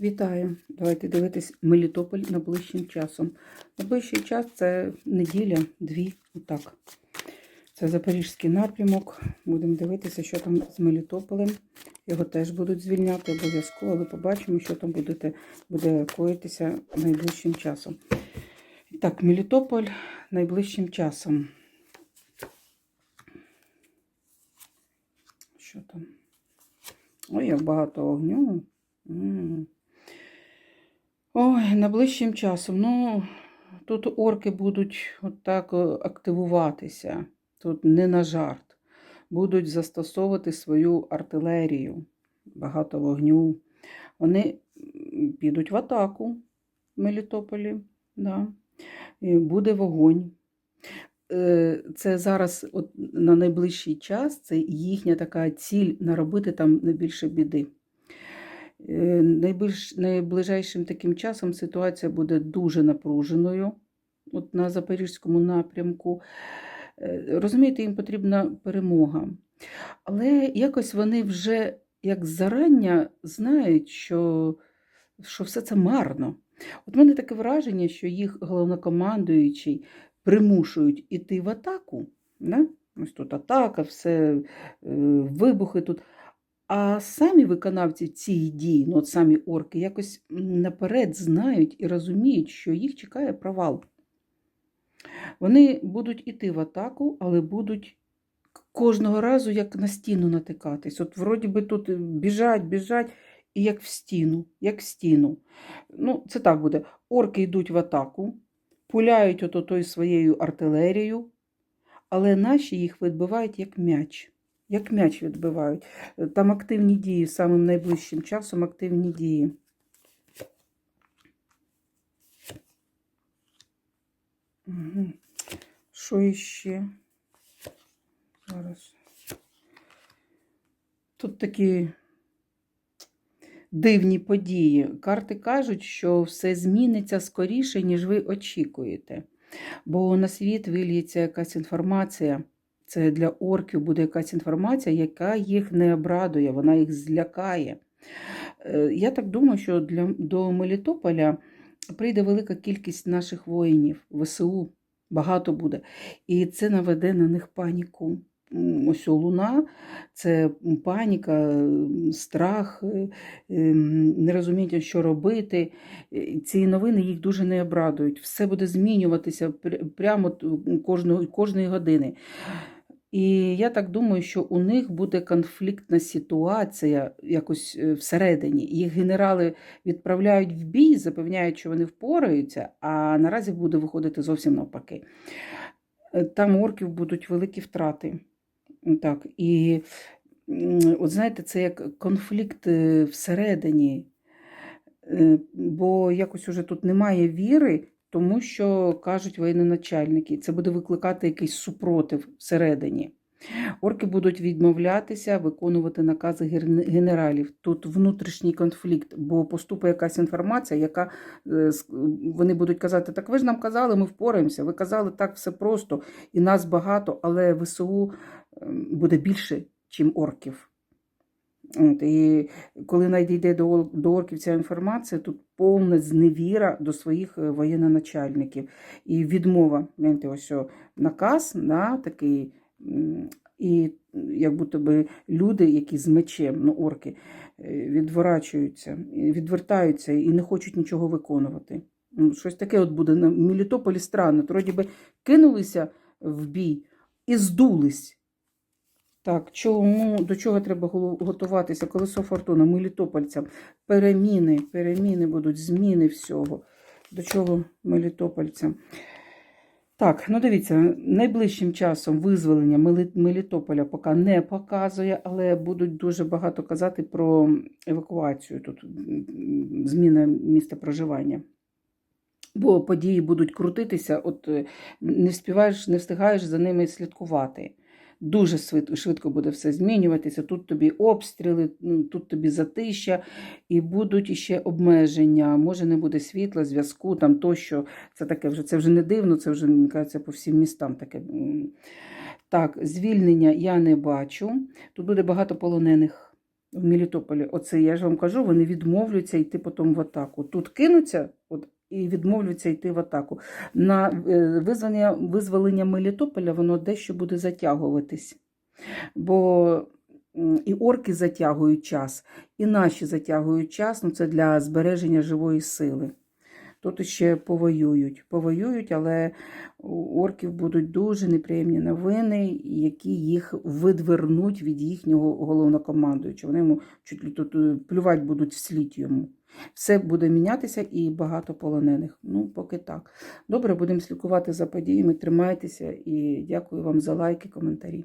Вітаю! Давайте дивитись Мелітополь найближчим часом. Найближчий час це неділя, дві, отак. Це Запорізький напрямок. Будемо дивитися, що там з Мелітополем. Його теж будуть звільняти обов'язково, але побачимо, що там буде, буде коїтися найближчим часом. І Так, Мелітополь найближчим часом. Що там? Ой, як багато огню. М. Ой, найближчим часом. Ну, тут орки будуть отак о, активуватися. Тут не на жарт. Будуть застосовувати свою артилерію. Багато вогню. Вони підуть в атаку в Мелітополі. Да. І буде вогонь. Е, Це зараз от, на найближчий час це їхня така ціль наробити там найбільше біди. Е, Найбільш, найближайшим таким часом ситуація буде дуже напруженою от на Запорізькому напрямку. Е, Розумієте, їм потрібна перемога. Але якось вони вже як зарання знають, що, що все це марно. От в мене таке враження, що їх головнокомандуючий примушують іти в атаку. Да? Ось тут атака, все, е, вибухи тут. А самі виконавці цих дій, ну от самі орки, якось наперед знають і розуміють, що їх чекає провал. Вони будуть іти в атаку, але будуть кожного разу як на стіну натикатись. От вроді би тут біжать, біжать, і як в стіну, як в стіну. Ну, це так буде. Орки йдуть в атаку, пуляють ото той своєю артилерією, але наші їх відбивають як м'яч. Як м'яч відбивають. Там активні дії, самим найближчим часом активні дії. Що іще? Зараз. Тут такі дивні події. Карти кажуть, що все зміниться скоріше, ніж ви очікуєте. Бо на світ виліється якась інформація. Це для орків буде якась інформація, яка їх не обрадує, вона їх злякає. Е, Я так думаю, що для, до Мелітополя прийде велика кількість наших воїнів, ВСУ, багато буде. І це наведе на них паніку. Ось о, луна це паніка, страх, е, ем, нерозуміння, що робити. Е, Ці новини їх дуже не обрадують. Все буде змінюватися прямо кожного, кожної години. І я так думаю, що у них буде конфліктна ситуація якось е, всередині. Їх генерали відправляють в бій, запевняють, що вони впораються, а наразі буде виходити зовсім навпаки. Е, Там орків будуть великі втрати. Так, і от знаєте, це як конфлікт е, всередині, бо якось уже тут немає віри, тому що кажуть воєнноначальники, це буде викликати якийсь супротив всередині. Орки будуть відмовлятися виконувати накази генералів. Тут внутрішній конфлікт, бо поступить якась інформація, яка е, вони будуть казати: так ви ж нам казали, ми впораємося. Ви казали так все просто, і нас багато, але ВСУ ем, буде більше, ніж орків. От, і коли надійде до, до орків ця інформація, тут повна зневіра до своїх е, воєнноначальників. І відмова, гляньте, ось наказ, да, такий, і як будто би люди, які з мечем, ну, орки, е, відворачуються, відвертаються і не хочуть нічого виконувати. Ну, Щось таке от буде на Мелітополі странно. Вроді би кинулися в бій і здулись. Так, чому, до чого треба готуватися? Колесо фортуна, мелітопольцям. Переміни, переміни будуть, зміни всього. До чого мелітопольцям? Так, ну дивіться, найближчим часом визволення Мелітополя поки не показує, але будуть дуже багато казати про евакуацію, тут зміна місця проживання. Бо події будуть крутитися, от е, не встигаєш, не встигаєш за ними слідкувати. Дуже швидко буде все змінюватися. Тут тобі обстріли, ну, тут тобі затища, і будуть іще обмеження. Може, не буде світла, зв'язку, там тощо. Це таке вже це вже не дивно, це вже кажеться, по всім містам таке. Так, звільнення я не бачу. Тут буде багато полонених. в Мелітополі. Оце я ж вам кажу, вони відмовляться йти потім в атаку. Тут кинуться от, і відмовляться йти в атаку. На е, визволення, визволення Мелітополя воно дещо буде затягуватись. Бо і орки затягують час, і наші затягують час. Ну, це для збереження живої сили. Тут ще повоюють. Повоюють, але у орків будуть дуже неприємні новини, які їх видвернуть від їхнього головнокомандуючого. Вони йому чуть тут е, плювати будуть вслід йому. Все буде мінятися і багато полонених. Ну, поки так. Добре, будемо слідкувати за подіями. Тримайтеся і дякую вам за лайки, коментарі.